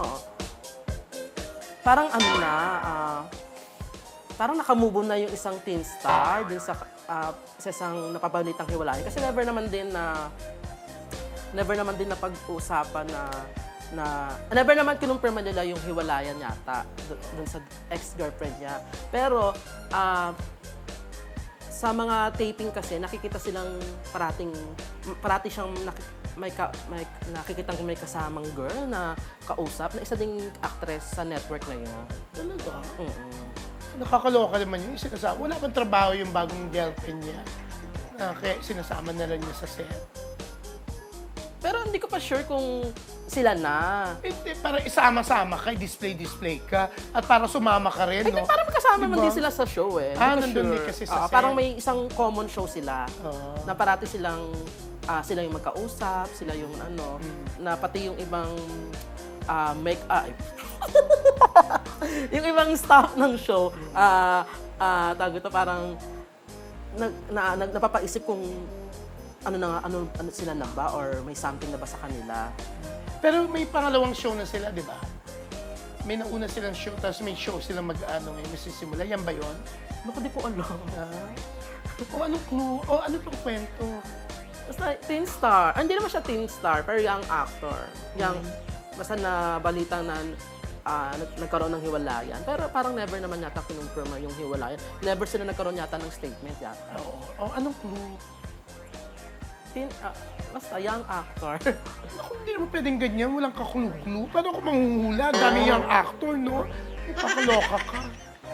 Oo. Parang ano na, ah, parang nakamove na yung isang teen star dun sa, ah, sa isang napabalitang hiwalayan. Kasi never naman din na, never naman din na pag-usapan na, na, never naman kinumpirma nila yung hiwalayan yata dun, dun sa ex-girlfriend niya. Pero, ah, sa mga taping kasi, nakikita silang parating, parati siyang nakik- may, ka, may nakikita may kasamang girl na kausap na isa ding actress sa network na yun. Talaga? Mm-mm. Nakakaloka naman yun. Sinasama. Wala bang trabaho yung bagong girlfriend niya? Na kaya sinasama na lang niya sa set. Pero hindi ko pa sure kung sila na. Hindi, para isama-sama ka, display-display ka, at para sumama ka rin, Hindi, no? parang magkasama naman Diba? din sila sa show eh. Ah, Hindi ko nandun sure. din kasi sa Oo, set. Parang may isang common show sila. Oo. Na parati silang, ah, sila yung magkausap, sila yung ano, Hmm. na pati yung ibang ah, make ah, yung ibang staff ng show, ah, ah, tawag ito parang nag, na, nag, napapaisip kung ano na ano, ano sila na ba or may something na ba sa kanila. Pero may pangalawang show na sila, di ba? May nauna silang show, tapos may show silang mag-ano ngayon, masisimula. Yan ba yun? Naku, di ko alam. Ah. o anong clue? O ano pang kwento? Basta teen star. Ah, hindi naman siya teen star, pero young actor. Young, basta na balita na ah, nag- nagkaroon ng hiwalayan. Pero parang never naman yata kinonfirma yung hiwalayan. Never sila nagkaroon yata ng statement yata. Oo. O anong clue? Teen, ah, basta young actor. Ako, hindi naman pwedeng ganyan. Walang kakulu-clue. Paano ako manghuhula? Ang Dami yung actor, no? Kakaloka ka.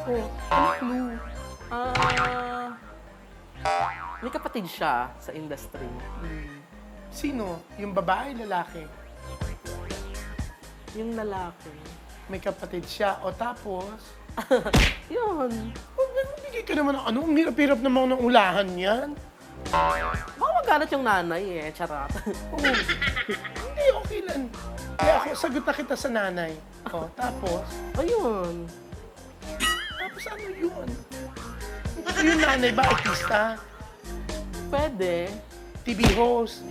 O, anong clue? Ah, may kapatid siya sa industry. Sino? Yung babae, lalaki? Yung lalaki. May kapatid siya. O tapos, Yun. bigay ka naman ng ano? Ang hirap-hirap naman ng ulahan yan. Baka magalit yung nanay eh. Charot. Oo. Hindi, okay lang. Kaya ako, sagot na kita sa nanay. O, tapos, Ayun. tapos ano yun? Yung nanay ba, artista? Pwede. TV host?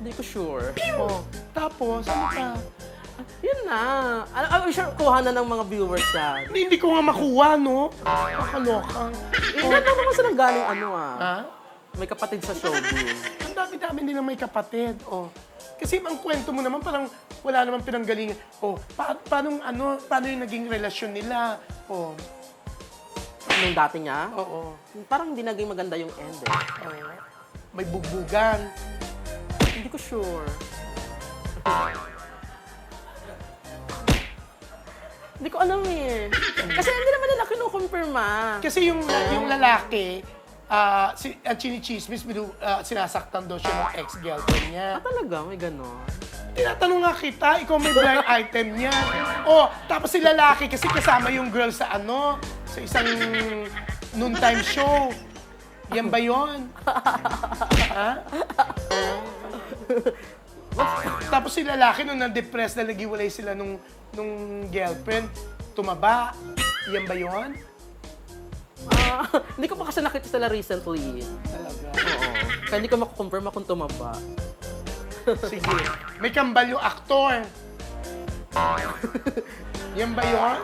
Hindi ko sure. O, tapos, ano pa? Yun na. Ano, I'm sure kuha na ng mga viewers yan. Hindi, hindi ko nga makuha, no? Kakaloka. Eh, oh. naman silang galing ano ah. Ha? May kapatid sa showbiz. Ang dami-dami din may kapatid. Oh. Kasi ang kwento mo naman parang wala namang pinanggalingan. Oh, pa paano ano, paano yung naging relasyon nila? Oh. Nung dati niya, Oo. parang hindi naging maganda yung end eh. May bugbugan. Hindi ko sure. Hindi ko alam eh. Kasi hindi naman nila kinukumpirma. Kasi yung yung lalaki, ah si ang chinichismis, binu, ah, sinasaktan daw siya ng ex-girlfriend niya. Ah, talaga? May ganon. Tinatanong nga kita, ikaw may blind item niya. Oh, tapos si lalaki kasi kasama yung girl sa ano, sa isang noontime show. Yan ba yon? ha? tapos si lalaki nung na-depress na nagiwalay sila nung, nung girlfriend, tumaba. Yan ba yon? Ah, hindi ko pa kasi nakita sila recently. Talaga. Oo. Kaya hindi ko makukumpirma kung tumaba. Sige. May kambal yung aktor. Yan ba yon?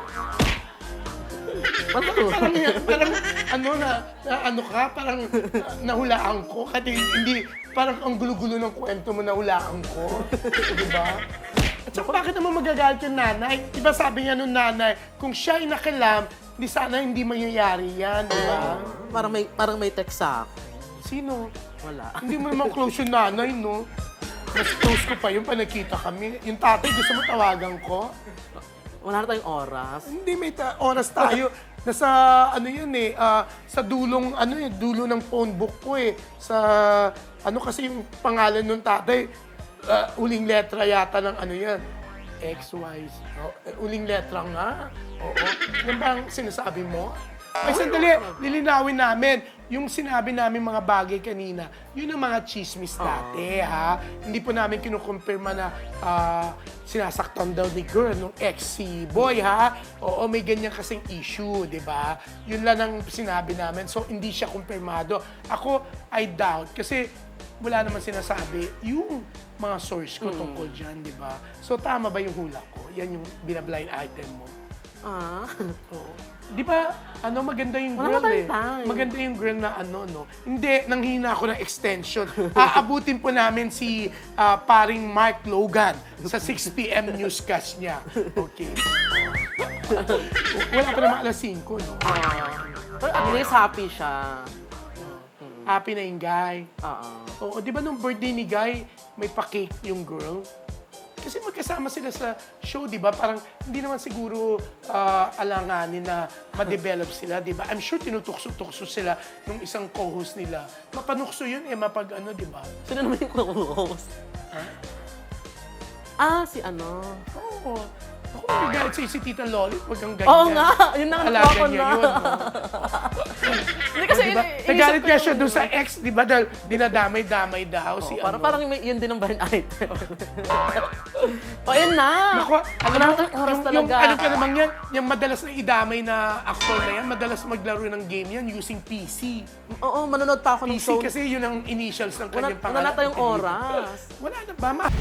Ano? parang, parang ano na, na ano ka, parang na, nahulaan ko. Kasi hindi, parang ang gulo-gulo ng kwento mo nahulaan ko. Di ba? At saka bakit naman magagalit yung nanay? Di ba sabi niya nung nanay, kung siya ay nakilam, di sana hindi mangyayari yan, di ba? Parang may, parang may text sa akin. Sino? Wala. Hindi mo naman close yung nanay, no? Mas close ko pa yung panagkita kami. Yung tatay, gusto mo tawagan ko? Wala na tayong oras. Hindi, may ta- oras tayo. Nasa, ano yun eh, ah, sa dulong, ano eh, dulo ng phone book ko eh. Sa, ano kasi yung pangalan ng tatay, ah, uling letra yata ng ano yan. XY. Oh, eh, uling letra nga. Oo. Yan ba ang sinasabi mo? Ay, sandali, lilinawin namin. Yung sinabi namin mga bagay kanina, yun ang mga chismis dati, ha? Hindi po namin kinukumpirma na ah, sinasaktan daw ni girl nung ex si boy, ha? Oo, may ganyan kasing issue, di ba? Yun lang ang sinabi namin. So, hindi siya kumpirmado. Ako, I doubt. Kasi wala naman sinasabi yung mga source ko Mm. tungkol dyan, di ba? So, tama ba yung hula ko? Yan yung binablind item mo. Ah. Oo. Di ba, ano, maganda yung Wala girl ka eh. Maganda yung girl na ano, no? Hindi, nanghina ako ng extension. Aabutin po namin si ah, paring Mark Logan sa 6pm newscast niya. Okay. Wala pa naman alas 5, no? Pero at least happy siya. Happy na yung guy. Oo. Oo, di ba nung birthday ni Guy, may pa-cake yung girl? Kasi magkasama sila sa show, di ba? Parang hindi naman siguro ah, alanganin na ma-develop sila, di ba? I'm sure tinutukso-tukso sila nung isang co-host nila. Mapanukso yun eh, mapag ano, di ba? Sino naman yung co-host? Ah, si ano? Oo. Ako nagagalit sa'yo si Tita Loli, wag kang ganyan. Oo nga, yun na nga Alaga natawa ko niya na. yun. Hindi kasi Diba? ini- inisip Nagalit ko nga yung- siya doon sa ex, di ba? Dahil dinadamay-damay daw si parang, ano. parang may, yun din ang item. o, yun na. Naku, alam mo, tayong oras yung, talaga. yung ano ka naman yan, yung madalas na idamay na actor na yan, madalas maglaro ng game yan using PC. Oo, manonood pa ako ng PC show. kasi yun ang initials ng Wala, kanyang wala pangalan. na tayong oras. Wala na ba? Ma-